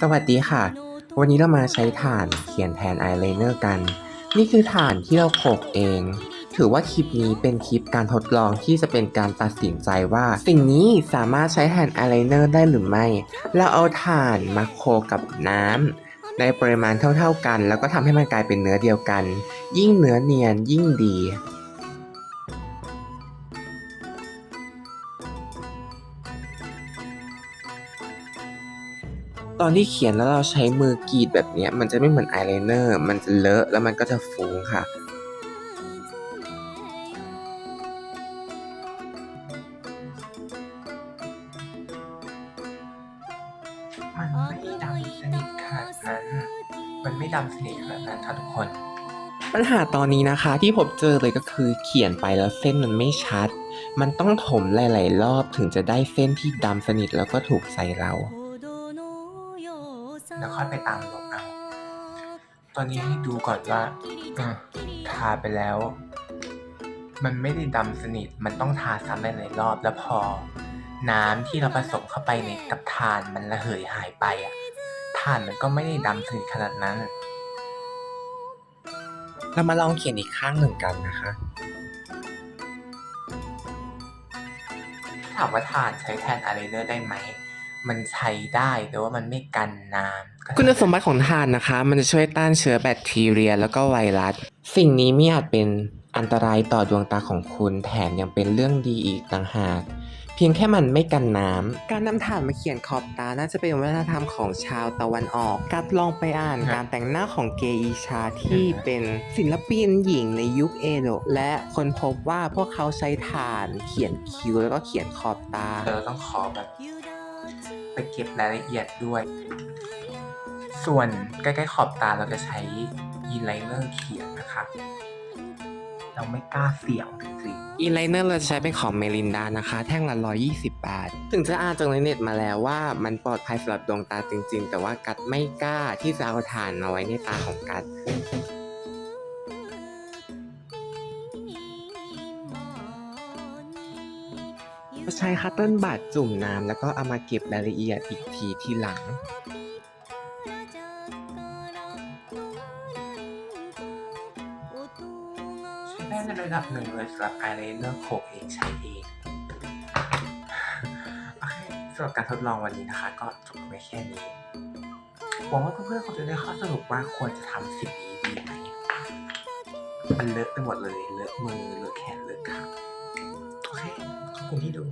สวัสดีค่ะ วันนี้เรามาใช้ถ่านเขียนแทนอายไลเนอร์กัน นี่คือถ่านที่เราโขกเอง ถือว่าคลิปนี้เป็นคลิปการทดลองที่จะเป็นการตัดสินใจว่า สิ่งนี้สามารถใช้แทนอายไลเนอร์ได้หรือไม่ เราเอาถ่านมาโขกกับน้ำในปริมาณเท่าๆกัน แล้วก็ทำให้มันกลายเป็นเนื้อเดียวกัน ยิ่งเนื้อเนียนยิ่งดี ตอนที่เขียนแล้วเราใช้มือกรีดแบบเนี้ยมันจะไม่เหมือนอายไลเนอร์ มันจะเลอะแล้วมันก็จะฟุ้งค่ะ มันไม่ดำสนิทขนาดนั้น มันไม่ดำสนิทขนาดนั้นค่ะทุกคน ปัญหาตอนนี้นะคะที่ผมเจอเลยก็คือเขียนไปแล้วเส้นมันไม่ชัด มันต้องถมหลาย ๆ รอบถึงจะได้เส้นที่ดำสนิทแล้วก็ถูกใจเรา แล้วค่อยไปตามลงเอา ตอนนี้ให้ดูก่อนว่าอะทาไปแล้ว มันไม่ได้ดำสนิท มันต้องทาซ้ำหลายๆรอบแล้วพอ น้ำที่เราผสมเข้าไปในกับถ่านมันระเหยหายไปอะถ่านมันก็ไม่ได้ดำสนิทขนาดนั้น เรามาลองเขียนอีกข้างหนึ่งกันนะคะถามว่าถ่านใช้แทนอะไรเนอร์ได้ไหม มันใช้ได้แต่ว่ามันไม่กันน้ำคุณสมบัติของถ่านนะคะ มันจะช่วยต้านเชื้อแบคทีเรีย แล้วก็ไวรัส สิ่งนี้ไม่อาจเป็นอันตรายต่อดวงตาของคุณแถมยังเป็นเรื่องดีอีกต่างหาก เพียงแค่มันไม่กันน้ำ การนำถ่านมาเขียนขอบตา น่าจะเป็นวัฒนธรรมของชาวตะวันออก กัดลองไปอ่านการแต่งหน้าของเกอีชาที่เป็นศิลปินหญิงในยุคเอโดะและคนพบว่าพวกเขาใช้ถ่านเขียนคิ้วแล้วก็เขียนขอบตาเราต้องขอแบบ ไปเก็บรายละเอียดด้วย ส่วนใกล้ๆขอบตาเราจะใช้อีไลเนอร์เขียนนะคะ เราไม่กล้าเสี่ยงจริงๆอีไลเนอร์เราจะใช้เป็นของเมลินดานะคะ แท่งละ 120 บาท ถึงจะอ่านจากในเน็ตมาแล้วว่ามันปลอดภัยสำหรับดวงตาจริง ๆ แต่ว่ากัดไม่กล้าที่จะเอาถ่านมาไว้ในตาของกัด ใช้คัตเติ้ลบาดจุ่มน้ำแล้วก็เอามาเก็บรายละเอียดอีกทีทีหลังใช้ได้ในระดับหนึ่งเลยสำหรับอายไลเนอร์โขกเองใช้เองโอเคสำหรับการทดลองวันนี้นะคะ ก็จบไว้แค่นี้หวังว่าเพื่อนๆคงจะได้ข้อสรุปว่าควรจะทำสิ่งนี้ดีไหมมันเลอะไปหมดเลยเลอะมือเลอะแขนเลอะขา โอเคขอบคุณที่ดู